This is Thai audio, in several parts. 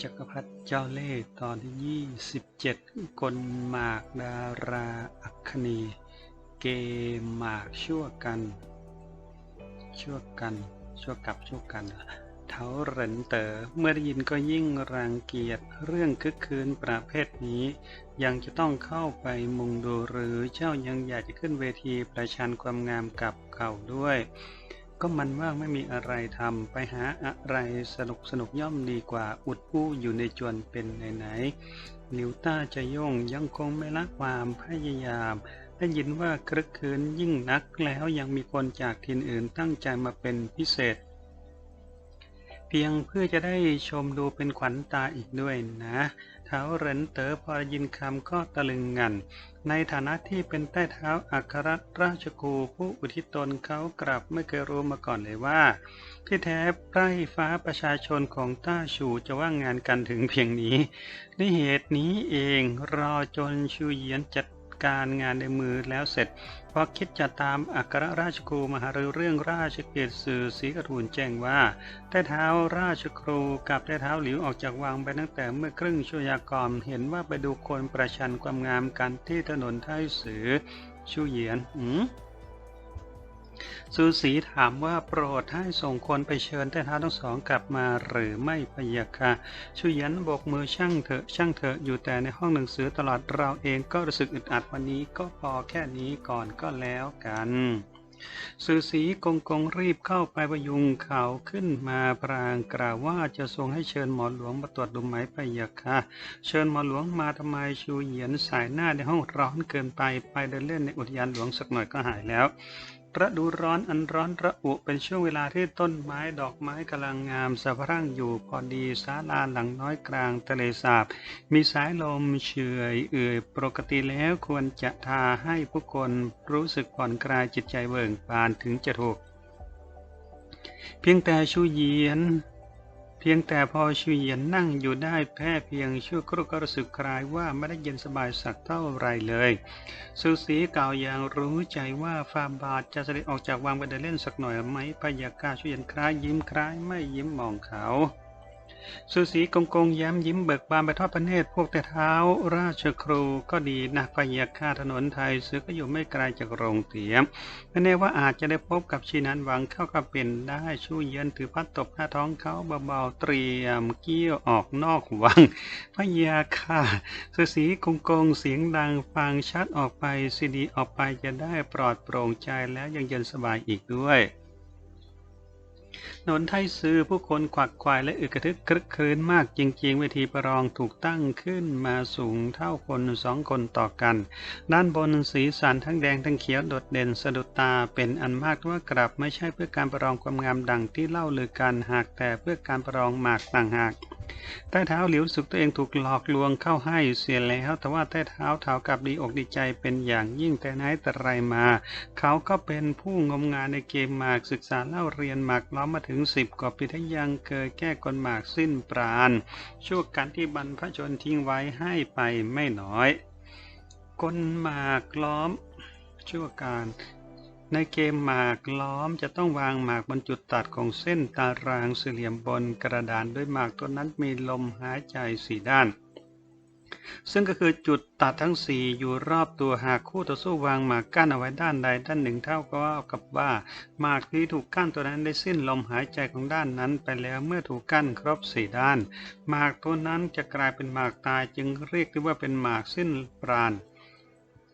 จักรพรรดิเจ้าเล่ห์ตอนที่ 27กลหมากดาราอัคคณีเกมหมากชั่วกัน ชั่วกัน ชั่วกับชั่วกันเท้าเหรินเต๋อเมื่อได้ยินก็ยิ่งรังเกียจเรื่องคึกคืนประเภทนี้ ยังจะต้องเข้าไปมุงดูหรือเจ้ายังอยากจะขึ้นเวทีประชันความงามกับเขาด้วย ก็มันว่างไม่มีอะไรทำไปหาอะไรสนุกสนุกย่อมดีกว่าอุดอู้อยู่ในจวนเป็นไหนๆลิวต้าจะย่งยังคงไม่ละความพยายามได้ยินว่าครึกคืนยิ่งนักแล้วยังมีคนจากทินอื่นตั้งใจมาเป็นพิเศษ เพียงเพื่อจะได้ชมดูเป็นขวัญตาอีกด้วยนะ ท้าเหรินเต๋อพอยินคำก็ตะลึงงัน ในฐานะที่เป็นใต้เท้าอัครราชกูผู้อุทิศตนเขากลับไม่เคยรู้มาก่อนเลยว่า ที่แท้ไพร่ฟ้าประชาชนของต้าชูจะว่างงานกันถึงเพียงนี้ด้วยเหตุนี้เองรอจนชูเยียนจัด การงานในมือแล้วเสร็จพอคิดจะตามอัครราชครูมาหารือเรื่องราชเกียรติสื่อสีกระทูลแจ้งว่าแต้เท้าราชครูกับแต้เท้าหลิวออกจากวังไปตั้งแต่เมื่อครึ่งชั่วยากรเห็นว่าไปดูคนประชันความงามกันที่ถนนไทสือชูเหยียนอืม สูสีถามว่าโปรดให้ส่งคนไปเชิญใต้เท้าทั้งสองกลับมาหรือไม่พยะค่ะชูยียนโบกมือช่างเถอะช่างเถอะอยู่แต่ในห้องหนังสือตลอดเราเองก็รู้สึกอึดอัดวันนี้ก็พอแค่นี้ก่อนก็แล้วกันสือสีกงกงรีบเข้าไปประยุงเขาขึ้นมาพรางกล่าวว่าจะทรงให้เชิญหมอหลวงมาตรวจดูไหมพยะค่ะ เชิญหมอหลวงมาทำไมชูเหยียนสายหน้าในห้องร้อนเกินไปไปเดินเล่นในอุทยานหลวงสักหน่อยก็หายแล้ว ฤดูร้อนอันร้อนระอุเป็นช่วงเวลาที่ต้นไม้ดอกไม้กำลังงามสะพรั่งอยู่พอดีศาลาหลังน้อยกลางทะเลสาบ มีสายลมเฉยเอื่อยปกติแล้วควรจะทาให้ผู้คนรู้สึกผ่อนคลายจิตใจเบิกบานถึงจะถูก เพียงแต่ชูเยียน เพียงแต่พอชูเยียนนั่งอยู่ได้แค่เพียงชั่วครู่ก็รู้สึกคลายว่าไม่ได้เย็นสบายสักเท่าไรเลย สุสีเก่าอย่างรู้ใจว่าฟาบาทจะเสด็จออกจากวังไปเดินเล่นสักหน่อยไหมพยากาชูเหยียนคล้ายยิ้มคล้ายไม่ยิ้มมองเขา สุสีกงกงย้มยิ้มเบิกบานไปทอดพระเนตรพวกแต่เท้าราชครูก็ดีนะพยาคาถนนไทยซื้อก็อยู่ไม่ไกลจากโรงเตียมแน่ว่าอาจจะได้พบกับชีนันหวังเข้ากับเป็นได้ชูเย็นถือพัดตบหน้าท้องเขาเบาๆเตรียมเกี้ยวออกนอกวังพยาคาสุสีกงกงเสียงดังฟังชัดออกไปซีดีออกไปจะได้ปลอดโปร่งใจแล้วยังเย็นสบายอีกด้วย นนไทยซื้อผู้คนขวักควายและอึกระทึกครึกครื้นมากจริงๆเวทีประลองถูกตั้งขึ้นมาสูงเท่าคนสองคนต่อกัน ด้านบนสีสันทั้งแดงทั้งเขียวโดดเด่นสะดุดตาเป็นอันมากว่ากลับไม่ใช่เพื่อการประลองความงามดังที่เล่าลือกันหากแต่เพื่อการประลองหมากต่างหาก ใต้เท้าหลิวสุกตัวเองถูกหลอกลวงเข้าให้เสียแล้ว แต่ว่าใต้เท้าเท้ากับดีอกดีใจเป็นอย่างยิ่งแต่ไหนแต่ไรมา เขาก็เป็นผู้งมงานในเกมหมากศึกษาเล่าเรียนหมากล้อมมาถึงสิบกว่าปีที่ยังเคยแก้กลหมากสิ้นปราณช่วงการที่บรรพชนทิ้งไว้ให้ไปไม่น้อยกลหมากล้อมชั่วการ ในเกมหมากล้อมจะต้องวางหมากบนจุดตัดของเส้นตารางสี่เหลี่ยมบนกระดานด้วยหมากตัวนั้นมีลมหายใจสี่ด้าน ซึ่งก็คือจุดตัดทั้งสี่อยู่รอบตัวหากคู่ต่อสู้วางหมากกั้นเอาไว้ด้านใดด้านหนึ่งเท่าก็กับว่าหมากที่ถูกกั้นตัวนั้นได้สิ้นลมหายใจของด้านนั้นไปแล้วเมื่อถูกกั้นครบสี่ด้านหมากตัวนั้นจะกลายเป็นหมากตายจึงเรียกได้ว่าเป็นหมากสิ้นปราณ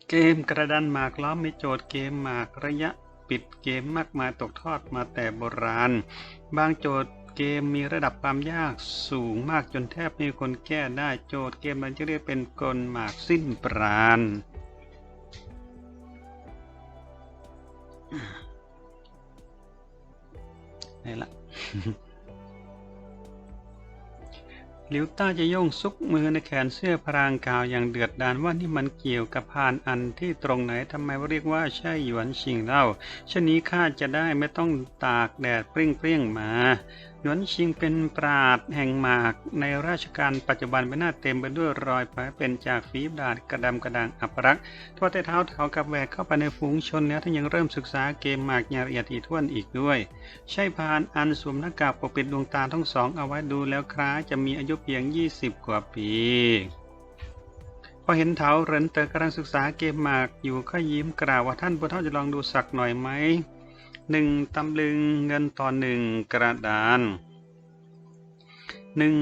เกมกระดานหมากล้อมมีโจทย์เกมหมากระยะปิดเกมมากมายตกทอดมาแต่โบราณ บางโจทย์เกมมีระดับความยากสูงมากจนแทบไม่มีคนแก้ได้โจทย์เกมมันจะเรียกเป็นกลหมากสิ้นปราณนี่ละห ลิวต้าจะโย่งซุกมือในแขนเสื้อพรางกาวอย่างเดือดดานว่านี่มันเกี่ยวกับพานอันที่ตรงไหนทำไมเรียกว่าใช่หยวนชิงเล่าชนนี้ข้าจะได้ไม่ต้องตากแดดเปรี้ยงเปรี้ยงๆมาหยวนชิงเป็นปราดแห่งหมาก ในราชการปัจจุบันเป็นหน้าเต็มไปด้วยรอยแผลเป็นจากฝีดาดกระดำกระดังอัปรักทั่วแต่เท้าเทากับแหวกเข้าไปในฝูงชนแล้วท่านยังเริ่มศึกษาเกมหมากอย่างละเอียดถี่ถ้วนอีกด้วย ใช่พานอันสวมหน้ากากปกปิดดวงตาทั้งสองเอาไว้ดูแล้วคล้าจะมีอายุเพียง 20 กว่าปีพอเห็นเถาเหรินเตอกำลังศึกษาเกมหมากอยู่ก็ยิ้มกล่าวว่าท่านผู้เฒ่าจะลองดูสักหน่อยไหม หนึ่งตำลึงเงินต่อหนึ่งกระดานหนึ่ง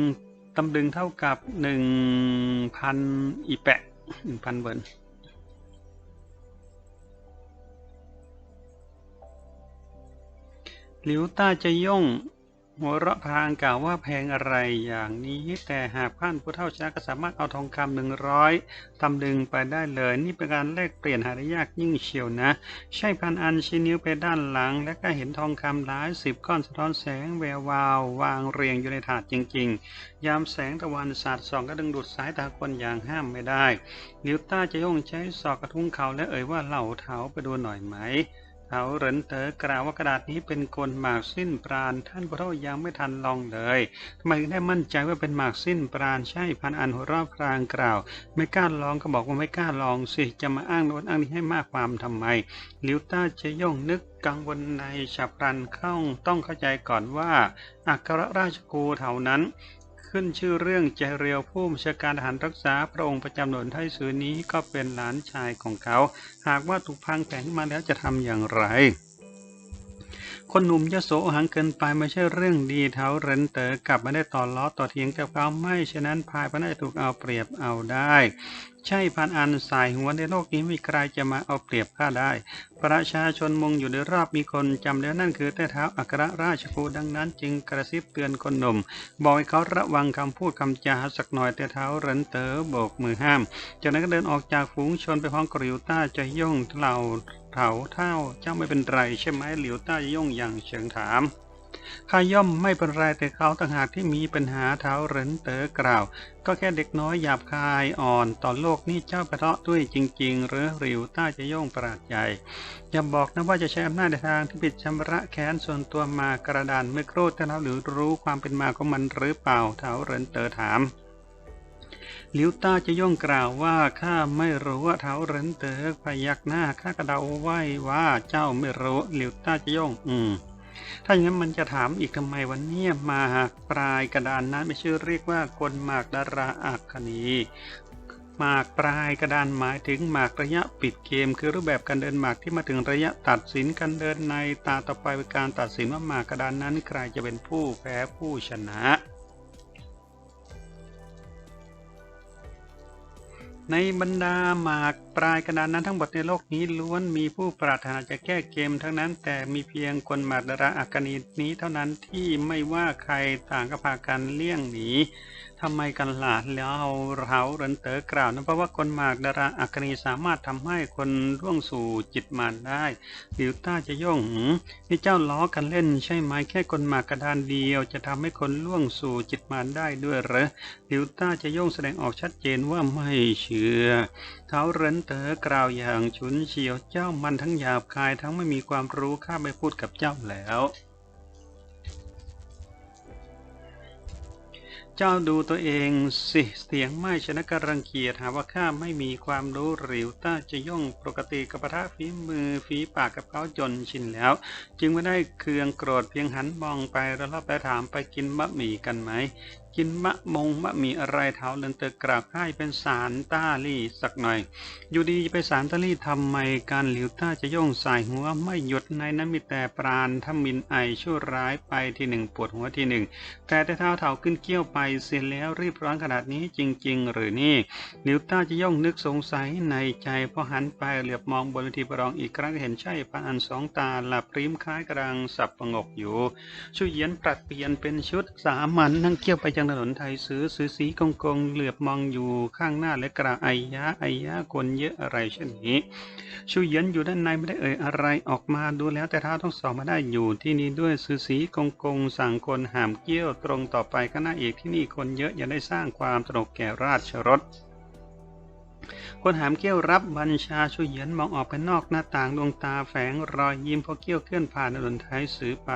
ตำลึงเท่ากับหนึ่งพันอีแปะหนึ่งพันเบิร์นหลิวต้าจะย่ง หัวเราะพางกล่าวว่าแพงอะไรอย่างนี้ แต่หากท่านผู้เฒ่าชนะก็สามารถเอาทองคำหนึ่งร้อยตำลึงไปได้เลย นี่เป็นการแลกเปลี่ยนหาได้ยากยิ่งเชียวนะ ใช่พันอันชี้นิ้วไปด้านหลัง และก็เห็นทองคำหลายสิบก้อนสะท้อนแสงแวววาว วางเรียงอยู่ในถาดจริง ๆ ยามแสงตะวันสาดส่องก็ดึงดูดสายตาคนอย่างห้ามไม่ได้ลิวต้าจะย่องใช้ศอกกระทุ้งเขาและเอ่ยว่าเหล่าเถาไปดูหน่อยไหม เถาเหรินเต๋อกล่าวว่ากระดาษนี้เป็นกลหมากสิ้นปราณ ท่านผู้เฒ่ายังไม่ทันลองเลยทำไมถึงได้มั่นใจว่าเป็นหมากสิ้นปราณใช่พันอันหัวรอบพรางกล่าว ไม่กล้าลองก็บอกว่าไม่กล้าลองสิจะมาอ้างโน้นอ้างนี้ให้มากความทำไมลิวต้าเจย่องนึกกังวลในฉับพลันเข้าต้องเข้าใจก่อนว่าอัครราชกูเท่านั้น ขึ้นชื่อเรื่องใจเรียวผู้บัญชาการทหารรักษาพระองค์ประจำหน่วยไทยสือนี้ก็เป็นหลานชายของเขา หากว่าถูกพังแผนมาแล้วจะทำอย่างไรคนหนุ่มยโสหังเกินไปไม่ใช่เรื่องดีเท้าเรนเตอร์กลับมาได้ต่อล้อต่อเทียงกับเขาไม่ฉะนั้นพายพน่าจะถูกเอาเปรียบเอาได้ ใช่พันอันสายหัวในโลกนี้ไม่มีใครจะมาเอาเปรียบข้าได้ ประชาชนมุงอยู่โดยรอบมีคนจำแล้วนั่นคือแต่เท้าอัครราชกูดังนั้น จึงกระซิบเตือนคนหนุ่ม บอกให้เขาระวังคำพูดคำจาสักหน่อยแต่เท้าเรนเต๋อโบกมือห้าม จากนั้นก็เดินออกจากฝูงชนไปพร้อมกับหลิวต้าจะย่องเหล่าเถาเท่าเจ้าไม่เป็นไรใช่ไหมหลิวต้าจะย่องอย่างเชิงถาม ข้าย่อมไม่เป็นไรแต่เขาต่างหากที่มีปัญหาเท้าเหรินเต๋อกล่าว ก็แค่เด็กน้อยหยาบคายอ่อนต่อโลกนี่เจ้าประเทาะด้วยจริง ๆ หรือหลิวต้าจะโย่งประหลาดใหญ่อย่าบอกนะว่าจะใช้อำนาจในทางที่ผิดชำระแค้นส่วนตัวมากระดานไม่โกรธแต่เราหรือรู้ความเป็นมาของมันหรือเปล่าเท้าเหรินเต๋อถามหลิวต้าจะย่องกล่าวว่าข้าไม่รู้ว่าเท้าเรินเต๋อพยักหน้าข้ากระเดาไว้ว่าเจ้าไม่รู้หลิวต้าจะย่อง อืม ถ้าอย่างนั้นมันจะถามอีกทำไมวันนี้มากปลายกระดานนั้นไม่ชื่อเรียกว่ากลหมากดาราอักคณีหมากปลายกระดานหมายถึงหมากระยะปิดเกม คือรูปแบบการเดินหมากที่มาถึงระยะตัดสินการเดินในตาต่อไปเป็นการตัดสินว่าหมากกระดานนั้นใครจะเป็นผู้แพ้ผู้ชนะ ในบรรดาหมาก ปลายกระดานนั้นทั้งหมดในโลกนี้ล้วนมีผู้ปรารถนาจะแก้เกมทั้งนั้น แต่มีเพียงคนหมาดราอักนีนี้เท่านั้นที่ไม่ว่าใครต่างก็พากันเลี่ยงหนีทำไมกันล่ะแล้วเราเรนเต๋อกล่าวนะเพราะว่าคนหมากดาราอักนีสามารถทำให้คนร่วงสู่จิตมารได้หลิวต้าจะย่องหืนี่เจ้าล้อกันเล่นใช่ไหมแค่คนหมากกระดานเดียว จะทำให้คนล่วงสู่จิตมารได้ด้วยเหรอหลิวต้าจะย่องแสดงออกชัดเจนว่าไม่เชื่อเท้าเรนเต๋อกล่าวอย่างฉุนเฉียวเจ้ามันทั้งหยาบคายทั้งไม่มีความรู้ข้าไม่พูดกับเจ้าแล้ว เจ้าดูตัวเองสิเสียงไม่ชนะกรังเกียจหาว่าข้าไม่มีความรู้หริวต้าจะย่องปกติกับปะทะฝีมือฝีปากกับเขาจนชินแล้ว จึงไม่ได้เคืองโกรธเพียงหันมองไปแล้วรอบแล้วถามไปกินบะหมี่กันไหม กินมะมงมะมีอะไรเท้าเลินเตอกราบให้เป็นสารต้าลี่สักหน่อย อยู่ดีไปสารต้าลี่ทำไมการหลิวต้าจะโย่งสายหัวไม่หยุดในนั้นมีแต่ปราณทมินไอชั่วร้ายไปที่หนึ่งปวดหัวที่หนึ่งแต่แต่เท้าเท้าขึ้นเกี้ยวไปเสียแล้วรีบร้อนขนาดนี้จริง ๆ หรือนี่หลิวต้าจะย่องนึกสงสัยในใจพอหันไปเหลือบมองบนเวทีประลองอีกครั้งเห็นใช่พันอันสองตาหลับริ้มคล้ายกำลังสับประงกอยู่ชุดเยียนปรับเปลี่ยนเป็นชุดสามัญนั่งเกี่ยวไปยังถนนไทยซื้อซื้อสีกองกองเหลือบมองอยู่ข้างหน้าและกระไอยะไอยะคนเยอะอะไรเช่นนี้ ชูเย็นอยู่ด้านในไม่ได้เอ่ยอะไรออกมาดูแล้วแต่เท้าทั้งสองมาได้อยู่ที่นี่ด้วยซื้อสีกองกองสั่งคนหามเกี้ยวตรงต่อไปข้างหน้าอีกที่นี่คนเยอะอย่าได้สร้างความตระหนกแก่ราชรถ คนหามเกี้ยวรับบัญชาช่วยเหยียนมองออกไปนอกหน้าต่างดวงตาแฝงรอยยิ้มพอเกี้ยวเคลื่อนผ่านถนนไทยสือไป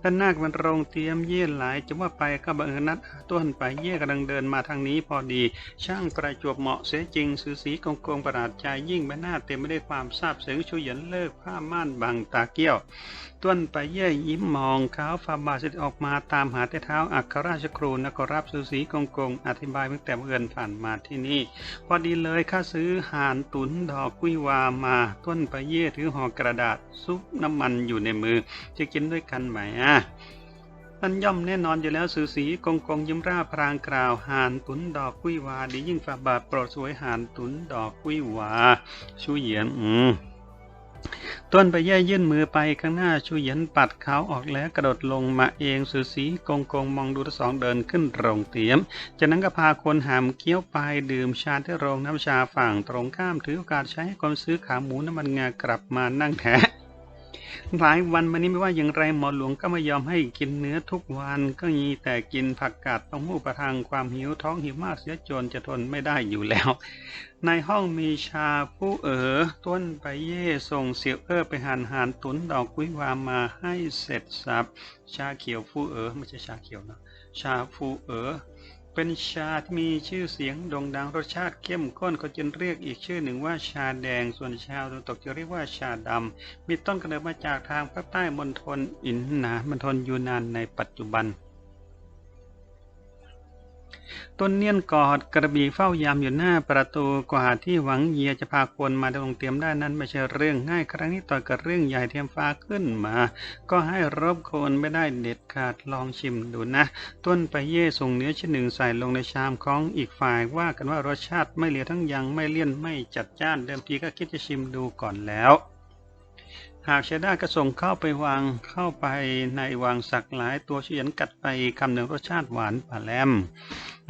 ท่านนาคมันโรงเตรียมเย่หลายจะว่าไปก็บังเอิญนัดต้นไปเย่กำลังเดินมาทางนี้พอดี ช่างประจวบเหมาะเสียจริงสือสีกงกงประหลาดใจยิ่งใบหน้าเต็มไปด้วยความซาบซึ้งช่วยเหยียนเลิกผ้าม่านบังตาเกี้ยวต้นไปเย่ยิ้มมองเขาฟาบาสิออกมาตามหาแต่เท้าอัครราชครูนกรับสุสีกงกงอธิบายตั้งแต่เอินผ่านมาที่นี่ พอดีเลยข้าซื้อห่านตุนดอกกุ้ยวามาต้นปะเย่ถือห่อกระดาษซุปน้ำมันอยู่ในมือ จะกินด้วยกันไหมอะมันย่อมแน่นอนอยู่แล้วสือสีกงกงยิ้มร่าพรางกล่าวห่านตุนดอกกุ้ยวาดียิ่งฝาบาทโปรดสวยห่านตุนดอกกุ้ยวาชูเหยียนอืม ต้นไปแย่ยื่นมือไปข้างหน้าชูเหยียนปัดเขาออกแล้วกระโดดลงมาเองสือสีกงกงมองดูทั้งสองเดินขึ้นโรงเตียม จากนั้นก็พาคนหามเกี้ยวไปดื่มชาที่โรงน้ำชาฝั่งตรงข้ามถือโอกาสใช้คนซื้อขาหมูน้ำมันงากลับมานั่งแทะ หลายวันมานี้ไม่ว่าอย่างไรหมอหลวงก็ไม่ยอมให้กินเนื้อทุกวันก็มีแต่กินผักกาดต้องมูประทังความหิวท้องหิวมากเสียจนจะทนไม่ได้อยู่แล้ว ในห้องมีชาผู้เอ๋อต้นไปเย่ส่งเสียวเอ้อไปหันหานตุนดอกกุ้ยวามาให้เสร็จสับชาเขียวฟูเอ๋อไม่ใช่ชาเขียวนะชาฟูเอ๋อ เป็นชาที่มีชื่อเสียงโด่งดังรสชาติเข้มข้นเขาจึงเรียกอีกชื่อหนึ่งว่าชาแดง ส่วนชาวตะวันตกจะเรียกว่าชาดำ มีต้นกำเนิดมาจากทางภาคใต้มณฑลอินนามณฑลยูนานในปัจจุบัน ต้นเนียนกอดกระบี่เฝ้ายามอยู่หน้าประตูกว่าที่หวังเยียจะพาคนมาลงเตรียมได้นั้นไม่ใช่เรื่องง่ายครั้งนี้ต่อกับเรื่องใหญ่เทียมฟ้าขึ้นมา ก็ให้รบคนไม่ได้เด็ดขาดลองชิมดูนะ ต้นไปเย่ส่งเนื้อชิ้นหนึ่งใส่ลงในชามของอีกฝ่ายว่ากันว่ารสชาติไม่เลือทั้งยังไม่เลี่ยนไม่จัดจ้านเดิมทีก็คิดจะชิมดูก่อนแล้ว หากใช้ได้ก็ส่งเข้าไปวางเข้าไปในวางสักหลายตัวเฉียนกัดไปคำหนึ่งรสชาติหวานป่าแลม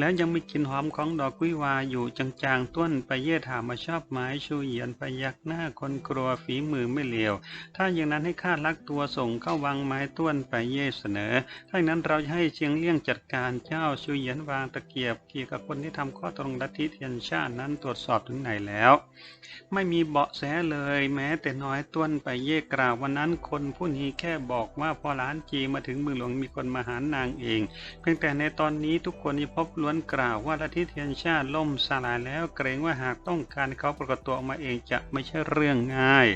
แล้วยังมีกลิ่นหอมของดอกกุ้ยวาอยู่จางๆ ต้นไปเย่ถามมาชอบไม้ชูเหยียนไปยักหน้าคนกลัวฝีมือไม่เลวถ้าอย่างนั้นให้ข้าลักตัวส่งเข้าวางไม้ต้วนไปเย่เสนอ ถ้าอย่างนั้นเราจะให้เชียงเลี่ยงจัดการเจ้าชูเหยียนวางตะเกียบเกี่ยวกับคนที่ทำข้อตกลงลัทธิเทียนชาตินั้นตรวจสอบถึงไหนแล้ว ไม่มีเบาะแสเลยแม้แต่น้อยต้วนไปเย่กล่าววันนั้นคนผู้นี้แค่บอกว่าพอหลานจีมาถึงเมืองหลวงมีคนมาหานางเอง เพียงแต่ในตอนนี้ทุกคนที่พบล้วนกล่าวว่าลัทธิเทียนชาติล่มสลายแล้วเกรงว่าหากต้องการเขาปรากฏตัวออกมาเองจะไม่ใช่เรื่องง่าย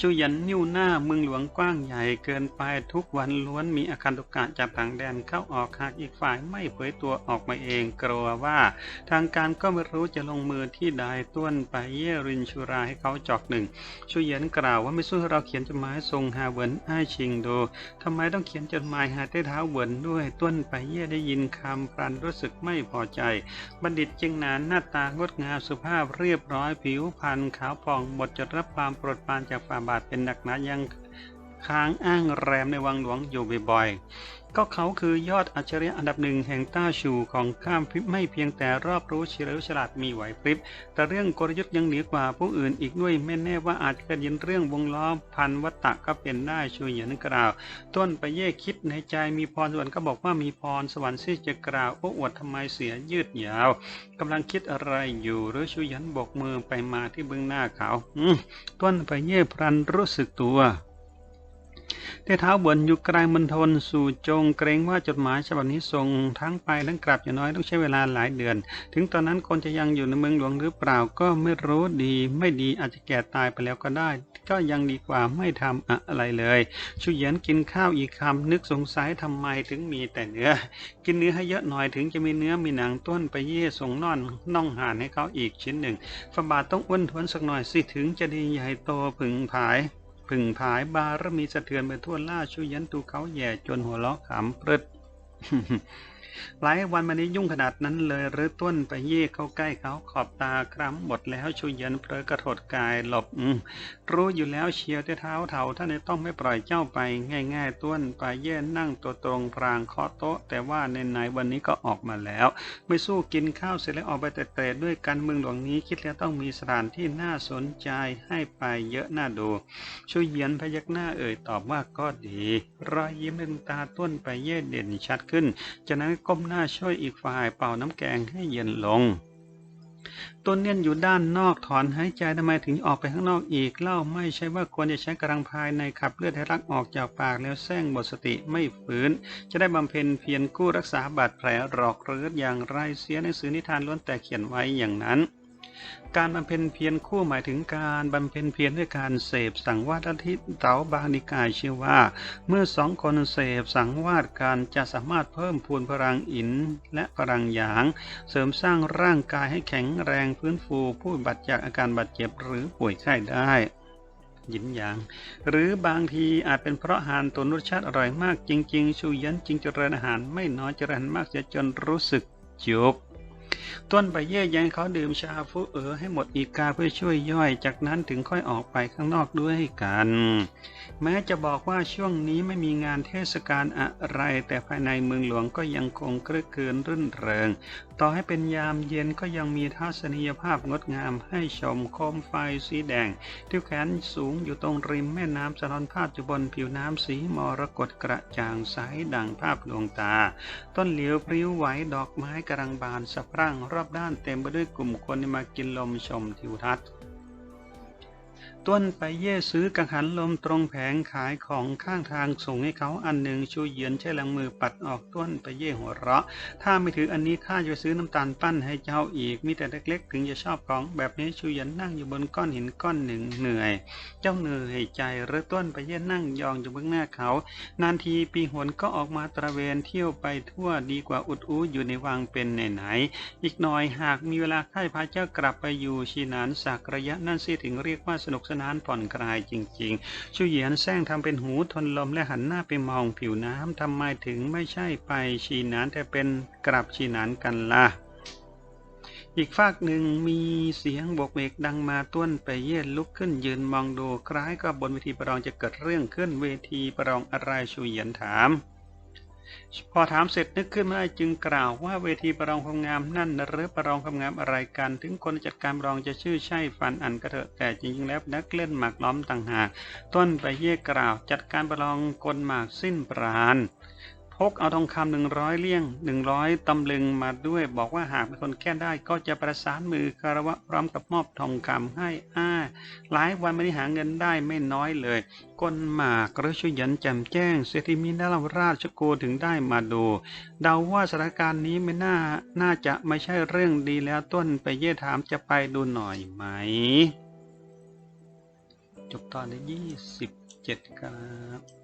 ชูยันนิ้วหน้าเมืองหลวงกว้างใหญ่เกินไปทุกวันล้วนมีอาการตุกะจากต่างแดนเข้าออกหากอีกฝ่ายไม่เผยตัวออกมาเองกลัวว่า ทางการก็ไม่รู้จะลงมือที่ใดต้วนไปเย่รินชุราให้เขาจอกหนึ่งชูเหยียนกล่าวว่าไม่สู้เราเขียนจดหมายส่งหาเหวินอ้ายชิงโดูทำไมต้องเขียนจดหมายหาใต้เท้าเหวินด้วยต้วนไปเย่ได้ยินคำพรันรู้สึกไม่พอใจ บัณฑิตจึงนานหน้าตางดงามสุภาพเรียบร้อยผิวพรรณขาวผ่องหมดจะรับความโปรดปรานจากป่าบาทเป็นหนักหนายัง ค้างอ้างแรมในวังหลวงอยู่บ่อยๆ ก็เขาคือยอดอัจฉริยะอันดับหนึ่งแห่งต้าชูของข้ามพริบไม่เพียงแต่รอบรู้เฉลียวฉลาดมีไหวพริบ แต่เรื่องกลยุทธ์ยังเหนือกว่าผู้อื่นอีกด้วยไม่แน่ว่าอาจจะยินเรื่องวงล้อพันวัตตะก็เป็นได้ชูเหยียนกล่าว ต้นไปเย่คิดในใจมีพรสวรรค์ก็บอกว่ามีพรสวรรค์ที่จะกล่าวโอ้อวดทำไมเสียยืดยาวกำลังคิดอะไรอยู่หรือชูเหยันบกมือไปมาที่เบื้องหน้าเขาอืมต้นไปเย่พรันรู้สึกตัว ได้เท้าบนอยู่ไกลมณฑลสู่จงเกรงว่าจดหมายฉบับนี้ส่งทั้งไปทั้งกลับอย่างน้อยต้องใช้เวลาหลายเดือน ถึงตอนนั้นคนจะยังอยู่ในเมืองหลวงหรือเปล่าก็ไม่รู้ดี ไม่ดีอาจจะแก่ตายไปแล้วก็ได้ ก็ยังดีกว่าไม่ทำอะไรเลยชูเหยียนกินข้าวอีกคำนึกสงสัยทำไมถึงมีแต่เนื้อ กินเนื้อให้เยอะหน่อยถึงจะมีเนื้อมีหนังต้นไปเย่ส่งน่อนน่องห่านให้เขาอีกชิ้นหนึ่งฝาบาทต้องอ้วนท้วนสักหน่อยสิถึงจะดีใหญ่โตผึ่งผาย ผึ่งผายบารมีสะเทือนไปทั่วล่าช่วยยันตูเขาแย่จนหัวเราะขำปรึด หลายวันมานี้ยุ่งขนาดนั้นเลยหรือต้นไปเย่เข้าใกล้เขาขอบตาคล้ำหมดแล้วช่วยยันเพลอกระโถดกายหลบอรู้อยู่แล้วเชียวที่เท้าเท่าท่านต้องไม่ปล่อยเจ้าไป ง่าย ๆ ต้นไปเย่นั่งตัวตรงพรางเคาะโต๊ะ แต่ว่าในไหนวันนี้ก็ออกมาแล้ว ไม่สู้กินข้าวเสร็จแล้วออกไปแต่เตะด้วยกันเมืองหลวงนี้คิดแล้วต้องมีสถานที่น่าสนใจให้ไปเยอะน่าดูช่วยเยียนพยักหน้าเอ่ยตอบว่าก็ดี รอยยิ้มในดวงตาต้นไปเย่เด่นชัดขึ้นจากนั้นก้มหน้าช่วยอีกฝ่ายเป่าน้ำแกงให้เย็นลงต้นเนียนอยู่ด้านนอกถอนหายใจทำไมถึงออกไปข้างนอกอีกเล่าไม่ใช่ว่าควรจะใช้กำลังภายในขับเลือดให้รักออกจากปากแล้วแซงหมดสติไม่ฝืน จะได้บำเพ็ญเพียรกู้รักษาบาดแผลหรอกเรืออย่างไรเสียในสื่อนิทานล้วนแต่เขียนไว้อย่างนั้น การบำเพ็ญเพียรคู่หมายถึงการบำเพ็ญเพียรด้วยการเสพสังวาสอาทิตย์เต๋าบางนิกายชื่อว่า เมื่อสองคนเสพสังวาสกันจะสามารถเพิ่มพูนพลังอินและพลังหยาง เสริมสร้างร่างกายให้แข็งแรงฟื้นฟูผู้บาดจากอาการบาดเจ็บหรือป่วยไข้ได้หยินหยาง หรือบางทีอาจเป็นเพราะอาหารตัวรสชาติอร่อยมากจริง ๆ ชูยันจริงเจริญอาหารไม่น้อยเจริญมากเสียจนรู้สึกจุก ต้นไปเย่ยยังเขาดื่มชาฟุเอ๋อให้หมดอีกาเพื่อช่วยย่อย จากนั้นถึงค่อยออกไปข้างนอกด้วยกัน แม้จะบอกว่าช่วงนี้ไม่มีงานเทศกาลอะไร แต่ภายในเมืองหลวงก็ยังคงคลึกคืนรื่นเริงต่อให้เป็นยามเย็นก็ยังมีทัศนียภาพงดงามให้ชมโคมไฟสีแดง ที่แขนสูงอยู่ตรงริมแม่น้ำสะท้อนภาพอยู่บนผิวน้ำสีมรกตกระจ่างใสดังภาพดวงตา ต้นเหลียวพริ้วไหวดอกไม้กำลังบานสะพรั่งรอบด้านเต็มไปด้วยกลุ่มคนที่มากินลมชมทิวทัศน์ ต้นไปเย่ซื้อกังหันลมตรงแผงขายของข้างทางส่งให้เขาอันหนึ่งชูเยียนใช้แรงมือปัดออกต้นไปเย่หัวเราะ ถ้าไม่ถืออันนี้ข้าจะซื้อน้ำตาลปั้นให้เจ้าอีก มีแต่เล็กๆ ถึงจะชอบของแบบนี้ชูเยียนนั่งอยู่บนก้อนหินก้อนหนึ่งเหนื่อย เจ้าเหนื่อยใจหรือต้นไปเย่นั่งยองอยู่เบื้องหน้าเขา นานทีปีหนก็ออกมาตระเวนเที่ยวไปทั่วดีกว่าอุดอู้อยู่ในวังเป็นไหนๆอีกหน่อยหากมีเวลาค่ายพาเจ้ากลับไปอยู่ชีนานสักระยะนั่นสิถึงเรียกว่าสนุกสนานผ่อนคลายจริงๆชูเหยียนแซงทำเป็นหูทนลมและหันหน้าไปมองผิวน้ำทำไมถึงไม่ใช่ไปชีนานแต่เป็นกลับชีนานกันล่ะอีกฝากหนึ่งมีเสียงบกเวกดังมาต้วนไปเย็นลุกขึ้นยืนมองดูคล้ายกับบนเวทีประลองจะเกิดเรื่องขึ้นเวทีประลองอะไรชูเหยียนถาม พอถามเสร็จนึกขึ้นมาได้จึงกล่าวว่าเวทีประลองความงามนั่นหรือประลองความงามอะไรกัน ถึงคนจัดการประลองจะชื่อใช่ฟันอันกระเถอะแต่จริงๆแล้วนักเล่นหมากล้อมต่างหาก ต้นไปเย่กล่าว จัดการประลองกลหมากสิ้นปราณ พกเอาทองคำหนึ่งร้อยเลี่ยงหนึ่งร้อยตำลึงมาด้วย บอกว่าหากเป็นคนแก้ได้ก็จะประสานมือคารวะพร้อมกับมอบทองคำให้อ้า หลายวันไม่ได้หาเงินได้ไม่น้อยเลยก้นหมากหรือชุยันแจ่มแจ้งเศรษฐีมินาลราชโกถึงได้มาดู เดาว่าสถานการณ์นี้ไม่น่าน่าจะไม่ใช่เรื่องดีแล้วต้นไปเย่ถามจะไปดูหน่อยไหม จบตอนที่ยี่สิบเจ็ดครับ